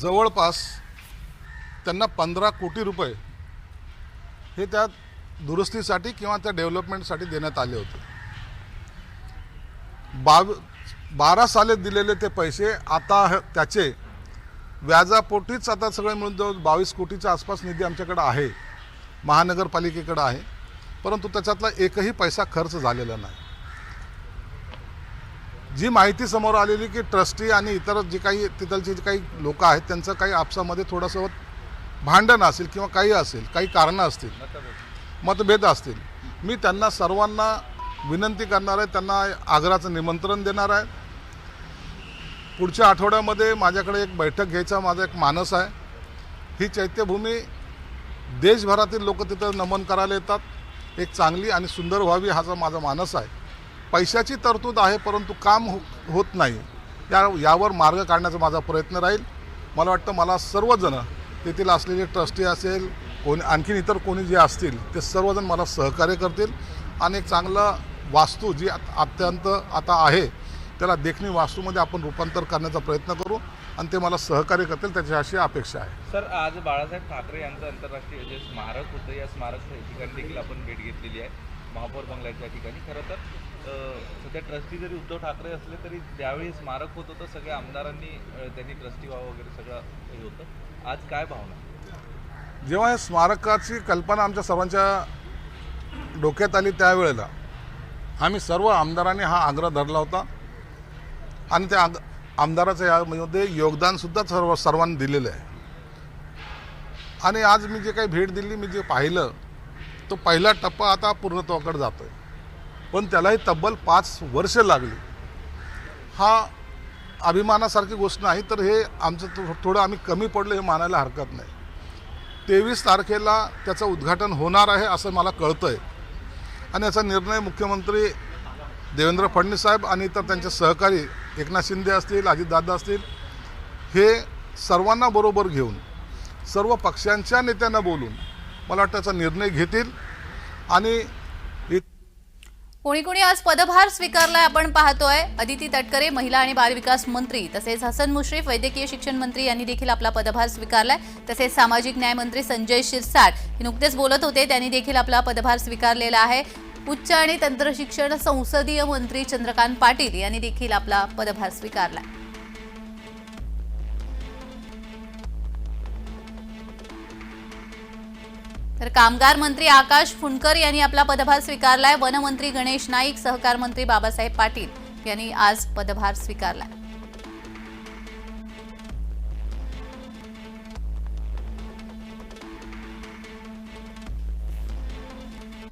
जवळपास त्यांना पंधरा कोटी रुपये हे त्या दुरुस्तीसाठी किंवा त्या डेव्हलपमेंटसाठी देण्यात आले होते. बाव बारा साले दिलेले ते पैसे आता त्याचे व्याजापोटीच आता सगळे मिळून जवळ बावीस कोटीच्या आसपास निधी आमच्याकडे आहे. महानगरपालिकेकडं आहे. परंतु त्याच्यातला एकही पैसा खर्च झालेला नाही. जी माहिती समोर आलेली की ट्रस्टी आणि इतर जे काही तिथलचे जे काही लोक आहेत त्यांचं काही आपसामध्ये थोडंसं भांडण असेल किंवा काही असेल काही कारणं असतील मतभेद असतील मी त्यांना सर्वांना विनंती करणार आहे त्यांना आग्राचं निमंत्रण देणार आहे. पुढच्या आठवड्यामध्ये माझ्याकडे एक बैठक घ्यायचा माझा एक मानस आहे. ही चैत्यभूमी देशभरातील लोक तिथं नमन करायला येतात. एक चांगली आणि सुंदर व्हावी हा जो माझा मानस आहे. पैशाची तरतूद आहे परंतु काम हो होत नाही. या यावर मार्ग काढण्याचा माझा प्रयत्न राहील. मला वाटतं मला सर्वजणं तेथील असलेले ट्रस्टी असेल कोणी आणखीन इतर कोणी जे असतील ते सर्वजण मला सहकार्य करतील. आणि एक चांगलं वास्तू जी अत्यंत आता आहे त्याला देखणी वास्तूमध्ये आपण रूपांतर करण्याचा प्रयत्न करू आणि ते मला सहकार्य करतील त्याची अशी अपेक्षा आहे. सर आज बाळासाहेब ठाकरे यांचं आंतरराष्ट्रीय जे स्मारक होतं या स्मारक ठिकाणी देखील आपण भेट घेतलेली आहे. महापौर बंगल्याच्या ठिकाणी. खरं तर सध्या ट्रस्टी जरी उद्धव ठाकरे असले तरी ज्यावेळी स्मारक होत होतं सगळ्या आमदारांनी त्यांनी ट्रस्टी व्हावं वगैरे सगळं हे होतं. आज काय भावना? जेव्हा या स्मारकाची कल्पना आमच्या सर्वांच्या डोक्यात आली त्यावेळेला आम्ही सर्व आमदारांनी हा आग्रह धरला होता. आणि त्या आग आमदाराचं यामध्ये योगदानसुद्धा सर्व सर्वांनी दिलेलं आहे. आणि आज मी जे काही भेट दिली मी जे पाहिलं तो पहिला टप्पा आता पूर्णत्वाकडे जातो आहे पण त्यालाही तब्बल पाच वर्ष लागली. हा अभिमानासारखी गोष्ट नाही तर हे आमचं थो- थोडं आम्ही कमी पडलं हे मानायला हरकत नाही. तेवीस तारखेला त्याचं उद्घाटन होणार आहे असं मला कळतं आहे आणि याचा निर्णय मुख्यमंत्री देवेंद्र फडणवीस साहेब आणि इतर त्यांचे सहकारी एकनाथ शिंदे असतील अजितदादा असतील हे सर्वांना बरोबर घेऊन सर्व पक्षांच्या नेत्यांना बोलून मला वाटतं त्याचा निर्णय घेतील. आणि कोणी कोणी आज पदभार स्वीकारलाय आपण पाहतोय. अदिती तटकरे महिला आणि बालविकास मंत्री तसेच हसन मुश्रीफ वैद्यकीय शिक्षण मंत्री यांनी देखील आपला पदभार स्वीकारलाय. तसेच सामाजिक न्याय मंत्री संजय शिरसाट हे नुकतेच बोलत होते. त्यांनी देखील आपला पदभार स्वीकारलेला आहे. उच्च आणि तंत्रशिक्षण संसदीय मंत्री चंद्रकांत पाटील यांनी देखील आपला पदभार स्वीकारलाय. तर कामगार मंत्री आकाश फुंडकर यांनी आपला पदभार स्वीकारलाय. वनमंत्री गणेश नाईक सहकार मंत्री बाबासाहेब पाटील यांनी आज पदभार स्वीकारलाय.